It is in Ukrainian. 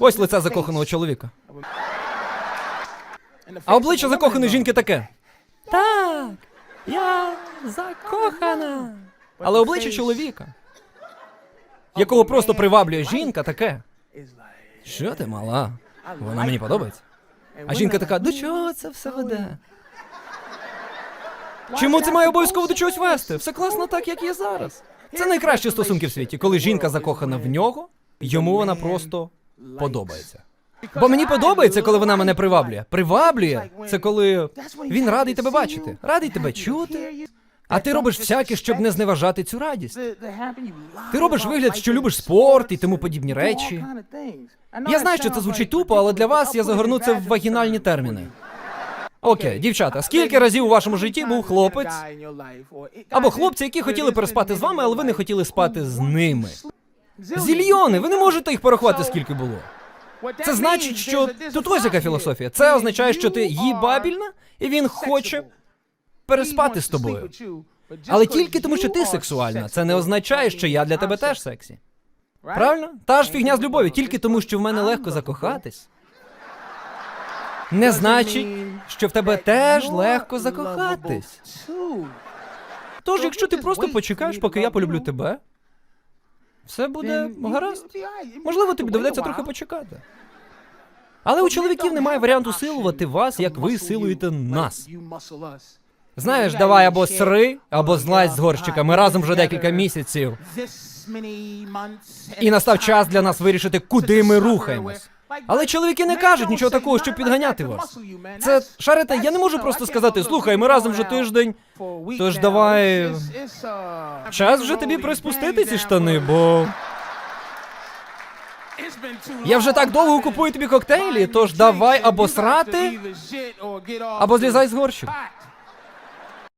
Ось лице закоханого чоловіка. А обличчя закоханої жінки таке. Так, я закохана. Але обличчя чоловіка, якого просто приваблює жінка, таке. Що ти мала? Вона мені подобається. А жінка така, до чого це все веде? Чому це має обов'язково до чогось вести? Все класно так, як є зараз. Це найкращі стосунки в світі, коли жінка закохана в нього, йому вона просто подобається. Бо мені подобається, коли вона мене приваблює. Приваблює це коли він радий тебе бачити, радий тебе чути. А ти робиш всяке, щоб не зневажати цю радість. Ти робиш вигляд, що любиш спорт і тому подібні речі. Я знаю, що це звучить тупо, але для вас я загорну це в вагінальні терміни. Окей, дівчата, скільки разів у вашому житті був хлопець або хлопці, які хотіли переспати з вами, але ви не хотіли спати з ними? Зільйони, ви не можете їх порахувати, скільки було. Це значить, що тут ось яка філософія. Це означає, що ти їбабільна, і він хоче переспати з тобою. Але тільки тому, що ти сексуальна, це не означає, що я для тебе теж сексі. Правильно? Та ж фігня з любов'ю, тільки тому, що в мене легко закохатись. Не значить, що в тебе теж легко закохатись. Тож, якщо ти просто почекаєш, поки я полюблю тебе, все буде гаразд. Можливо, тобі доведеться трохи почекати. Але у чоловіків немає варіанту силувати вас, як ви силуєте нас. Знаєш, давай або сри, або злазь з горщика. Ми разом вже декілька місяців. І настав час для нас вирішити, куди ми рухаємось. Але чоловіки не кажуть нічого такого, щоб підганяти вас. Це шарите, я не можу просто сказати, слухай, ми разом вже тиждень. Тож давай. Час вже тобі приспустити ці штани, бо я вже так довго купую тобі коктейлі, тож давай або срати, або злізай з горщика.